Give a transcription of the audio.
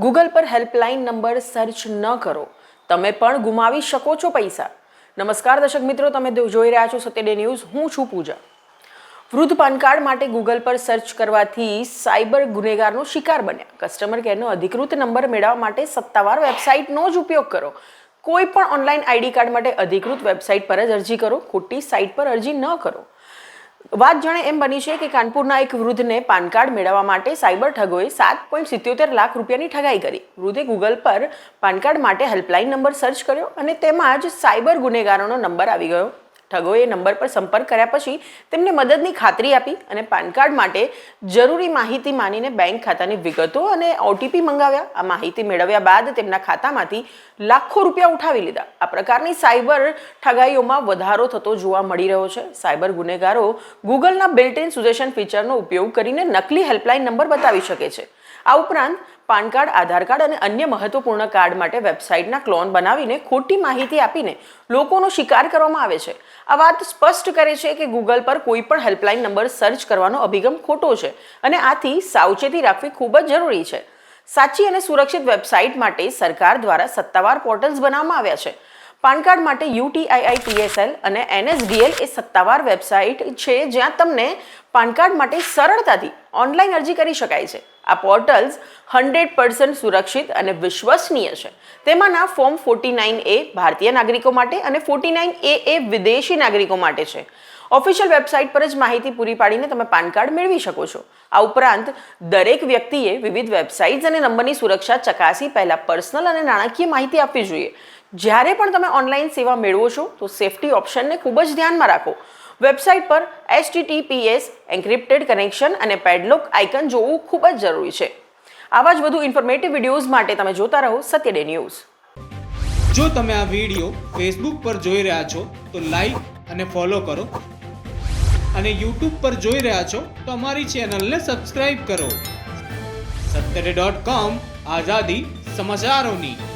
Google પર helpline number search ન કરો. તમે પણ ગુમાવી શકો છો પૈસા. નમસ્કાર દર્શક મિત્રો, તમે જોઈ રહ્યા છો સત્યડે ન્યૂઝ હું છું પૂજા. વૃદ્ધ પાન કાર્ડ માટે ગૂગલ પર સર્ચ કરવાથી સાયબર ગુનેગારનો શિકાર બન્યા. કસ્ટમર કેરનો અધિકૃત નંબર મેળવવા માટે સત્તાવાર વેબસાઇટનો જ ઉપયોગ કરો. કોઈ પણ ઓનલાઈન આઈડી કાર્ડ માટે અધિકૃત વેબસાઇટ પર જ અરજી કરો. ખોટી સાઇટ પર અરજી ન કરો. વાત જાણે એમ બની છે કે કાનપુરના એક વૃદ્ધને પાન કાર્ડ મેળવવા માટે સાયબર ઠગોએ સાત પોઈન્ટ સિત્યોતેર લાખ રૂપિયાની ઠગાઈ કરી. વૃદ્ધે ગૂગલ પર પાન કાર્ડ માટે હેલ્પલાઇન નંબર સર્ચ કર્યો અને તેમાં જ સાયબર ગુનેગારોનો નંબર આવી ગયો. ઠગોએ નંબર પર સંપર્ક કર્યા પછી તેમને મદદની ખાતરી આપી અને પાન કાર્ડ માટે જરૂરી માહિતી માનીને બેંક ખાતાની વિગતો અને ઓટીપી મંગાવ્યા. આ માહિતી મેળવ્યા બાદ તેમના ખાતામાંથી લાખો રૂપિયા ઉઠાવી લીધા. આ પ્રકારની સાયબર ઠગાઈઓમાં વધારો થતો જોવા મળી રહ્યો છે. સાયબર ગુનેગારો ગૂગલના બિલ્ટ ઇન સુજેશન ફીચરનો ઉપયોગ કરીને નકલી હેલ્પલાઇન નંબર બતાવી શકે છે. આ ઉપરાંત પાન કાર્ડ, આધાર કાર્ડ અને અન્ય મહત્વપૂર્ણ કાર્ડ માટે વેબસાઇટના ક્લોન બનાવીને ખોટી માહિતી આપીને લોકોનો શિકાર કરવામાં આવે છે. આ વાત સ્પષ્ટ કરે છે કે ગૂગલ પર કોઈ પણ હેલ્પલાઇન નંબર સર્ચ કરવાનો અભિગમ ખોટો છે અને આથી સાવચેતી રાખવી ખૂબ જ જરૂરી છે. સાચી અને સુરક્ષિત વેબસાઇટ માટે સરકાર દ્વારા સત્તાવાર પોર્ટલ્સ બનાવવામાં આવ્યા છે. પાન કાર્ડ માટે યુટીઆઈઆઈ ટીએસએલ અને એનએસડીએલ એ સત્તાવાર વેબસાઇટ છે, જ્યાં તમને પાન કાર્ડ માટે સરળતાથી ઓનલાઈન અરજી કરી શકાય છે. આ પોર્ટલ્સ હંડ્રેડ પર્સન્ટ સુરક્ષિત અને વિશ્વસનીય છે. તેમાંના ફોર્મ ફોર્ટી નાઇન એ ભારતીય નાગરિકો માટે અને ફોર્ટી નાઇન એ એ વિદેશી નાગરિકો માટે છે. ઓફિશિયલ વેબસાઇટ પર જ માહિતી પૂરી પાડીને તમે પાન કાર્ડ મેળવી શકો છો. આ ઉપરાંત, દરેક વ્યક્તિએ વિવિધ વેબસાઇટ્સ અને નંબરની સુરક્ષા ચકાસી પહેલાં પર્સનલ અને નાણાકીય માહિતી આપવી જોઈએ. જ્યારે પણ તમે ઓનલાઈન સેવા મેળવો છો, તો સેફટી ઓપ્શનને ખૂબ જ ધ્યાનમાં રાખો. વેબસાઇટ પર એચટીટીપીએસ એન્ક્રિપ્ટેડ કનેક્શન અને પેડલોક આઇકન જોવું ખૂબ જ જરૂરી છે. આવા જ વધુ ઇન્ફોર્મેટિવ વિડીયોઝ માટે તમે જોતા રહો સત્યડે ન્યૂઝ. જો તમે આ વીડિયો ફેસબુક પર જોઈ રહ્યા છો, તો લાઈક અને ફોલો કરો. અને યુટ્યુબ પર જોઈ રહ્યા છો, તો અમારી ચેનલને સબસ્ક્રાઇબ કરો. સત્તરે ડોટ કોમ આઝાદી સમાચારોની.